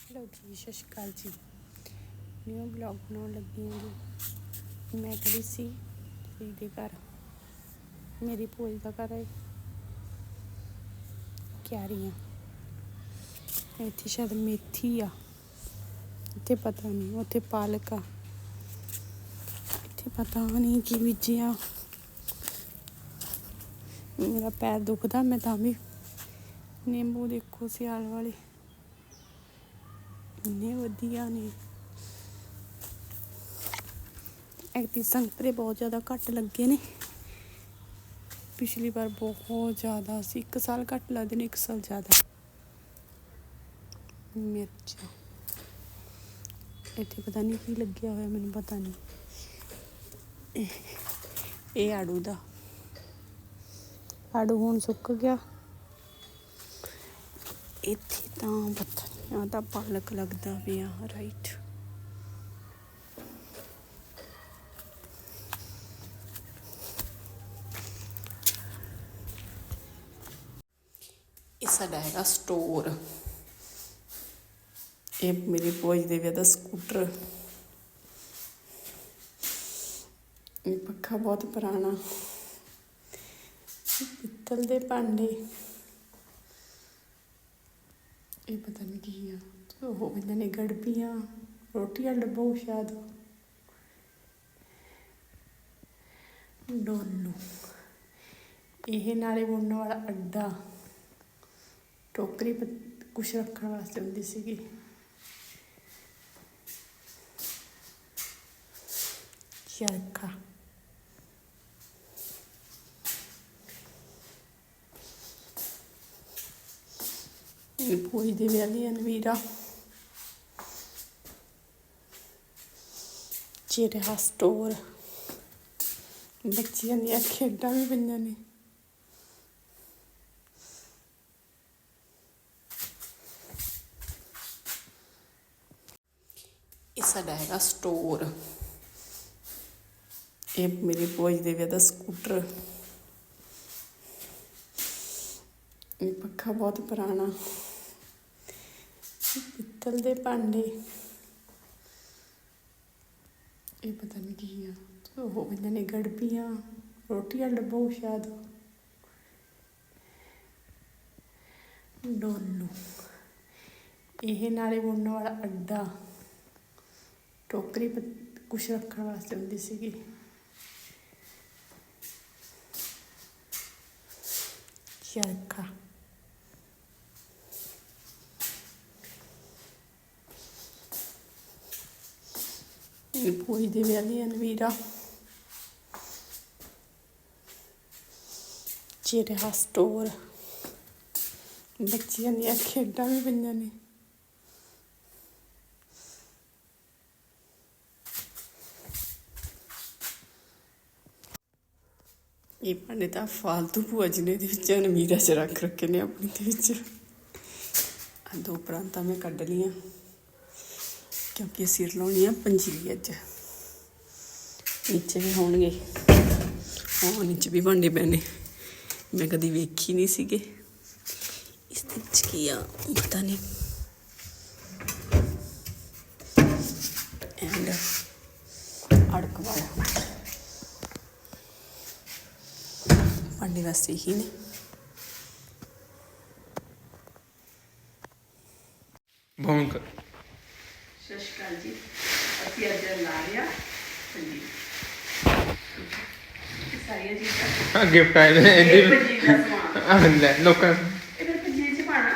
Hello ਜੀ, ਸਤਿ ਸ਼੍ਰੀ ਅਕਾਲ ਜੀ। ਨਿਊ ਬਲੌਗ ਬਣਾਉਣ ਲੱਗੀ ਹਾਂ ਜੀ। ਮੈਂ ਖੜੀ ਸੀ ਜੀ ਦੇ ਘਰ। ਮੇਰੀ ਭੂਆ ਦਾ ਘਰ ਹੈ। ਕਿਆਰੀਆਂ ਇੱਥੇ ਸ਼ਾਇਦ ਮੇਥੀ ਆ। ਇੱਥੇ ਪਤਾ ਨਹੀਂ, ਉੱਥੇ ਪਾਲਕ ਆ। ਇੱਥੇ ਪਤਾ ਨਹੀਂ ਕੀ ਬੀਜਿਆ। ਮੇਰਾ ਪੈਰ ਦੁਖਦਾ, ਮੈਂ ਤਾਂ ਵੀ। ਨਿੰਬੂ ਦੇਖੋ ਸਿਆਲ ਵਾਲੇ। ਇੰਨੇ ਵਧੀਆ ਨੇ। ਐਕਤੀ ਸੰਤਰੇ ਬਹੁਤ ਜ਼ਿਆਦਾ ਘੱਟ ਲੱਗੇ ਨੇ। ਪਿਛਲੀ ਵਾਰ ਬਹੁਤ ਜ਼ਿਆਦਾ ਸੀ। ਇੱਕ ਸਾਲ ਘੱਟ ਲੱਗਦੇ ਨੇ, ਇੱਕ ਸਾਲ ਜ਼ਿਆਦਾ। ਮਿਰਚ। ਇੱਥੇ ਪਤਾ ਨਹੀਂ ਕੀ ਲੱਗਿਆ ਹੋਇਆ, ਮੈਨੂੰ ਪਤਾ ਨਹੀਂ ਇਹ- ਆੜੂ ਦਾ। ਆੜੂ ਹੁਣ ਸੁੱਕ ਗਿਆ। ਇੱਥੇ ਤਾਂ ਪਤਾ ਆ ਤਾਂ ਪਾਲਕ ਲੱਗਦਾ ਪਿਆ ਰਾਈਟ ਇਹ ਸਾਡਾ ਹੈਗਾ ਸਟੋਰ ਇਹ ਮੇਰੇ ਭੂਆ ਦੇ ਵਿਆਹ ਦਾ ਸਕੂਟਰ ਇਹ ਪੱਖਾ ਬਹੁਤ ਪੁਰਾਣਾ। ਪਿੱਤਲ ਦੇ ਭਾਂਡੇ ਇਹ ਪਤਾ ਨਹੀਂ ਕੀ ਆ ਉਹ ਬੰਦੇ ਨੇ ਗੜਪੀਆਂ ਰੋਟੀ ਵਾਲਾ ਡੱਬਾ ਉਹ ਸ਼ਾਇਦ। ਡੋਲੂ, ਇਹ ਨਾਲੇ ਬੁਣਨ ਵਾਲਾ ਅੱਡਾ। ਟੋਕਰੀ ਕੁਛ ਰੱਖਣ ਵਾਸਤੇ ਹੁੰਦੀ ਸੀਗੀ। ਚਰਖਾ। ਇਹ ਪੂਰੀ ਦੇ ਵਿਆਹ ਦੀ ਅਨਵੀਰਾ ਚਿਹਰਾ ਸਟੋਰ ਬੱਚਿਆਂ ਦੀਆਂ ਖੇਡਾਂ ਵੀ ਪਈਆਂ ਨੇ। ਇਹ ਸਾਡਾ ਹੈਗਾ ਸਟੋਰ ਇਹ ਮੇਰੇ ਭੂਆ ਦੇ ਵਿਆਹ ਦਾ ਸਕੂਟਰ ਇਹ ਪੱਖਾ ਬਹੁਤ ਪੁਰਾਣਾ। ਪਿੱਤਲ ਦੇ ਭਾਂਡੇ। ਇਹ ਪਤਾ ਨਹੀਂ ਕੀ ਆ। ਉਹ ਬੰਦੇ ਨੇ ਗੜਪੀਆਂ ਰੋਟੀ ਵਾਲਾ ਡੱਬਾ ਸ਼ਾਇਦ। ਡੋਲੂ। ਇਹ ਨਾਲੇ ਬੁਣਨ ਵਾਲਾ ਅੱਡਾ। ਟੋਕਰੀ ਕੁਛ ਰੱਖਣ ਵਾਸਤੇ ਹੁੰਦੀ ਸੀਗੀ। ਚਰਖਾ ਇਹ ਪੂਰੀ ਦੇ ਵਿਆਹ ਅਨਵੀਰਾ ਚਿਹਰਾ ਸਟੋਰ ਬੱਚਿਆਂ ਦੀਆਂ ਖੇਡਾਂ ਵੀ ਪਈਆਂ ਨੇ। ਇਹ ਭਾਂਡੇ ਤਾਂ ਫਾਲਤੂ ਭੂਆ ਜੀ ਨੇ ਇਹਦੇ ਵਿੱਚ ਅਨਮੀਰਾ ਚ ਰੱਖ ਰੱਖੇ ਨੇ ਆਪਣੀ ਦੇ ਵਿੱਚ। ਆ ਦੋ ਪ੍ਰਾਂਤਾਂ ਮੈਂ ਕੱਢ ਲੀਆਂ ਕਿਉਂਕਿ ਸਿਰ ਲਾਉਣੀ ਆ ਪੰਜੀਰੀ ਅੱਜ। ਨੀਚੇ ਵੀ ਹੋਣਗੇ। ਉਹ ਨੀਚੇ ਵੀ ਭਾਂਡੇ ਪੈਣੇ। ਮੈਂ ਕਦੀ ਵੇਖੀ ਨਹੀਂ ਸੀਗੇ। ਇਸ ਦੇ ਵਿੱਚ ਕੀ ਆ? ਪਤਾ ਨਹੀਂ। ਐਂਡ ਅੜਕ ਵਾਲਾ। ਭਾਂਡੇ ਵਾਸਤੇ ਹੀ ਨੇ। ਭੌਂਕ ਸਤਿ ਸ਼੍ਰੀ ਅਕਾਲ ਜੀ ਅਸੀਂ ਅੱਜ ਲਾ ਰਿਆ ਹਾਂਜੀ ਸਾਰੀਆਂ ਚੀਜ਼ਾਂ। ਗਿਫਟ ਆਏ ਨੇ ਇਹ ਇਹਦੀ ਪੰਜੀਰੀ ਦਾ ਸਮਾਨ। ਲੈ ਲੋਕਾਂ ਇਹ ਫਿਰ ਪੰਜੀਰੀ ਚ ਪਾਣਾ।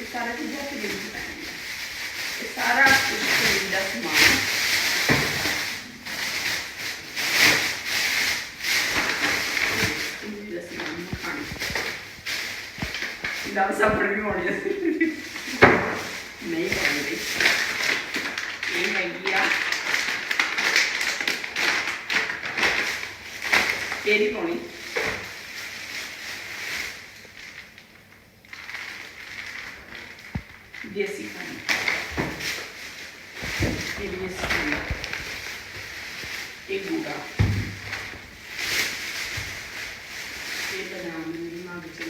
ਇਹ ਸਾਰਾ ਚੀਜ਼ਾਂ ਪੰਜੀਰੀ ਚ ਪੈਣਗੀਆਂ। ਇਹ ਸਾਰਾ ਕੁਝ ਪੰਜੀਰੀ ਦਾ ਸਮਾਨ। ਪੰਜੀਰੀ ਦਾ ਸਮਾਨ ਮਖਾਣੇ ਦਾਲ ਸਾਬਣ ਵੀ ਹੋਣੀ ਸੀ ਨਹੀਂ ਪਾਉਂਦੇ ਇਹ ਹੈਗੀ ਆ। ਇਹ ਨਹੀਂ ਪਾਉਣੀ। ਦੇਸੀ ਖਾਣੀ। ਇਹ ਦੇਸੀ ਖਾਣੀ। ਇਹ ਗੁੜਾ। ਇਹ ਬਦਾਮ ਦੀ ਮਾਂ ਵਿੱਚ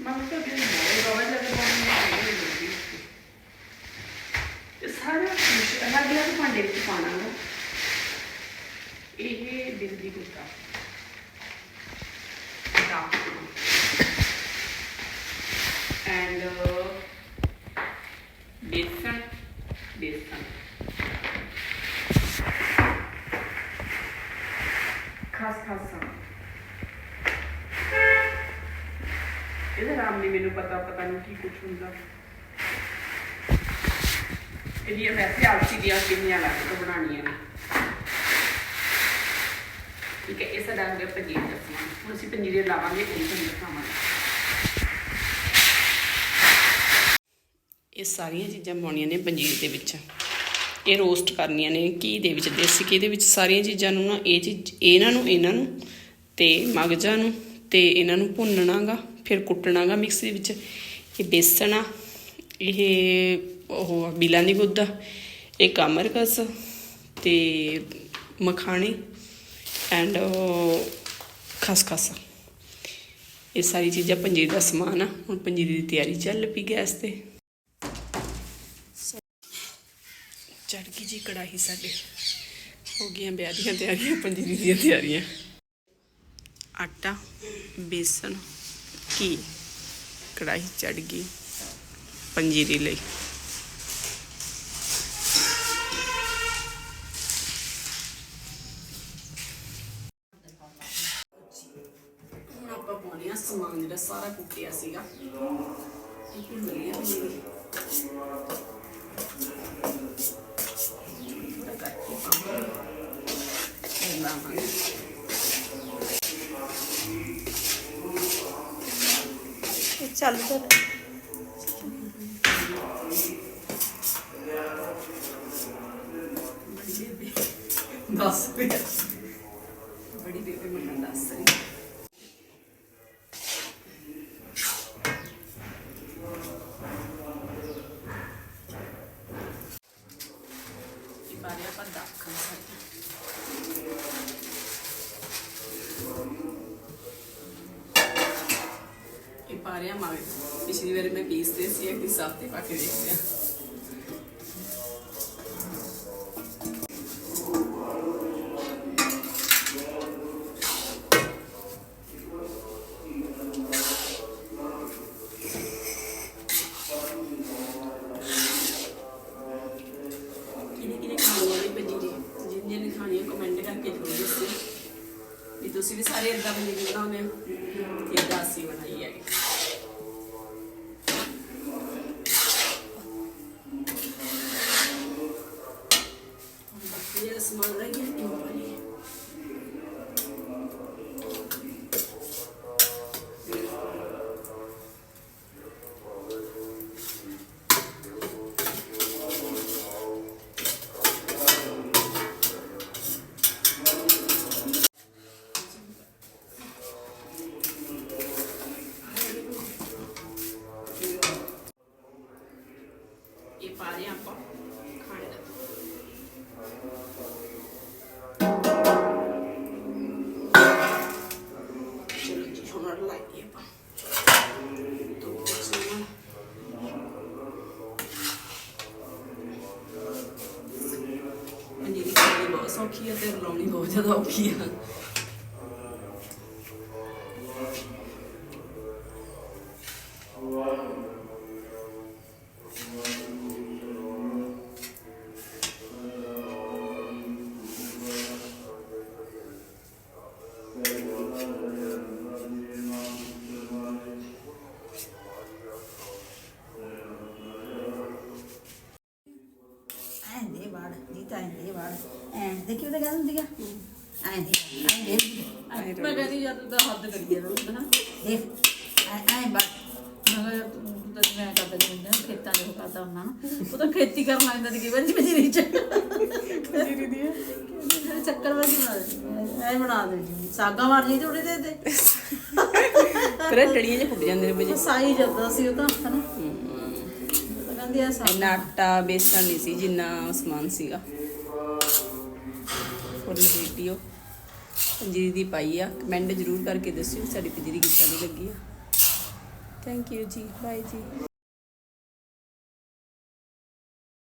ਮਾਂ ਤੋਂ ਬਿਨ ਮੋਰੇ ਬਾਬਾ ਜੀ ਦਾ ਬੋਲ ਨਹੀਂ ਲੱਗਦੀ ਤੇ ਸਾਰਾ ਕੁਝ ਅਲੱਗ-ਅਲੱਗ ਭਾਂਡੇ ਵਿੱਚ ਪਾਣਾ ਹੈ ਦਿਲ ਦੀ ਗੁੱਤਾ ਐਂਡ ਬੇਸਨ ਬੇਸਨ ਖਾਸ ਖਾਸ ਸਾ ਇਹਦਾ ਨਾਮ ਨਹੀਂ ਮੈਨੂੰ ਪਤਾ ਪਤਾ ਨਹੀਂ ਕੀ ਕੁਝ ਹੁੰਦਾ। ਇਹਦੀਆਂ ਵੈਸੇ ਆਲਸੀ ਦੀਆਂ ਕਿੰਨੀਆਂ ਲੱਗ ਕੇ ਬਣਾਉਣੀਆਂ ਨੇ। ਠੀਕ ਹੈ ਇਹ ਸਾਡਾ ਹੋ ਗਿਆ ਪਨੀਰ ਦਾ ਹੁਣ ਅਸੀਂ ਪਨੀਰ ਲਾਵਾਂਗੇ ਉਹ ਪਨੀਰ ਖਾਵਾਂਗੇ ਇਹ ਸਾਰੀਆਂ ਚੀਜ਼ਾਂ ਪਾਉਣੀਆਂ ਨੇ ਪੰਜੀਰ ਦੇ ਵਿੱਚ। ਇਹ ਰੋਸਟ ਕਰਨੀਆਂ ਨੇ, ਘੀ ਦੇ ਵਿੱਚ, ਦੇਸੀ ਘੀ ਦੇ ਵਿੱਚ ਸਾਰੀਆਂ ਚੀਜ਼ਾਂ ਨੂੰ ਨਾ, ਇਹ ਚੀਜ਼, ਇਹਨਾਂ ਨੂੰ ਇਹਨਾਂ ਨੂੰ ਤੇ ਮਗਜਾਂ ਨੂੰ ਤੇ ਇਹਨਾਂ ਨੂੰ ਭੁੰਨਣਾਗਾ, ਫਿਰ ਕੁੱਟਣਾਗਾ ਮਿਕਸੀ ਵਿੱਚ। ਇਹ ਬੇਸਣ ਆ, ਇਹ ਉਹ ਆ, ਬਿਲਾਂ ਦੀ ਗੁੱਦਾ ਇਹ ਕਮਰਕਸ ਤੇ ਮਖਾਣੇ। ਐਂਡ oh, ਖਸਖਸ ਇਹ ਸਾਰੀ ਚੀਜ਼ਾਂ ਪੰਜੀਰੀ ਦਾ ਸਮਾਨ ਆ। ਹੁਣ ਪੰਜੀਰੀ ਦੀ ਤਿਆਰੀ ਚੱਲ ਪਈ ਗੈਸ ਤੇ। ਚੜ ਗਈ ਜੀ ਕੜਾਹੀ ਸਾਡੇ। ਹੋ ਗਈਆਂ ਵਿਆਹ ਦੀਆਂ ਤਿਆਰੀਆਂ, ਪੰਜੀਰੀ ਦੀਆਂ ਤਿਆਰੀਆਂ। ਆਟਾ, ਬੇਸਨ, ਘੀ। ਕੜਾਹੀ ਚੜ ਗਈ ਪੰਜੀਰੀ ਲਈ। ਸਮਾਨ ਜਿਹੜਾ ਸਾਰਾ ਕੁੱਟਿਆ ਸੀਗਾ ਇਹ ਭੁੰਨ ਲਿਆ ਪੰਜੀਰੀ ਥੋੜਾ ਕਰਕੇ ਪਾਵਾਂਗੇ ਇਹ ਲਾਵਾਂਗੇ ਚੱਲ ਫਿਰ। ਦੱਸ ਬੜੀ ਬੇਬੇ ਮੈਨੂੰ ਦੱਸ ਰਹੀ ਇਹ ਬਾਰੇ ਆਪਾਂ ਦਾਖਲ ਸਾਡੇ ਇਹ ਪਾ ਰਿਹਾ ਮਾਵੇ ਪਿਛਲੀ ਵਾਰ ਮੈਂ ਪੀਸਦੇ ਸੀ ਖਾਣੀ ਹੈ ਕਮੈਂਟ ਕਰਕੇ ਜ਼ਰੂਰ ਦੱਸੋ। ਵੀ ਤੁਸੀਂ ਵੀ ਸਾਰੇ ਇਦਾਂ ਪੰਜੀਰੀ ਬਣਾਉਂਦੇ ਹੋ ਤੇ ਇਦਾਂ ਅਸੀਂ ਬਣਾਈ ਹੈ। ਸੌਖੀ ਹੈ ਤੇ ਰਲਾਉਣੀ ਬਹੁਤ ਜ਼ਿਆਦਾ ਔਖੀ ਆ। ਉਹਦਾ ਗੱਲ ਹੁੰਦੀ ਆ। ਐਂ ਦੇ ਐਂ ਦੇ ਮੈਂ ਕਹਿੰਦੀ ਜਦ ਤਾਂ ਹੱਦ ਕਰੀਏ ਰੋਜ਼ ਨਾ ਦੇਖ ਐਂ ਐਂ ਵਾੜ ਮੈਂ ਕਿਹਾ ਯਾਰ ਤੂੰ ਤੂੰ ਤਾਂ ਮੈਂ ਕਰਦਾ ਜਿੰਦਾ ਖੇਤਾਂ ਦੇ ਉਹ ਕਰਦਾ ਹੁੰਦਾ ਨਾ। ਉਹ ਤਾਂ ਖੇਤੀ ਕਰਨ ਲੱਗ ਜਾਂਦਾ ਸੀ ਕਈ ਵਾਰ ਜਿਵੇਂ ਜਿਹੜੀ ਚ। ਪੰਜੀਰੀ ਦੀ ਚੱਕਰ ਵਰਗੀ ਬਣਾ ਦੇ ਐ ਬਣਾ ਦੇ ਸਾਗਾ ਮਾਰ ਜੀ ਥੋੜੇ ਦੇ ਦੇ ਫਿਰ ਇਹ ਡੜੀਆਂ ਜਿਹਾ ਫੁੱਟ ਜਾਂਦੇ ਨੇ ਬਜੀ ਸਾਈ ਜਾਂਦਾ ਸੀ ਉਹ ਤਾਂ ਹਨਾ? ਉਹ ਤਾਂ ਕਹਿੰਦੀ ਆ ਸਾ ਇੰਨਾ ਆਟਾ ਬੇਸਣ ਨਹੀਂ ਸੀ ਜਿੰਨਾ ਸਮਾਨ ਸੀਗਾ। ਫੁੱਲ ਵੀਡੀਓ ਪੰਜੀਰੀ ਦੀ ਪਾਈ ਆ। ਕਮੈਂਟ ਜ਼ਰੂਰ ਕਰਕੇ ਦੱਸਿਓ ਸਾਡੀ ਪੰਜੀਰੀ ਕਿੱਦਾਂ ਦੀ ਲੱਗੀ ਆ। ਥੈਂਕ ਯੂ ਜੀ। ਬਾਏ ਜੀ।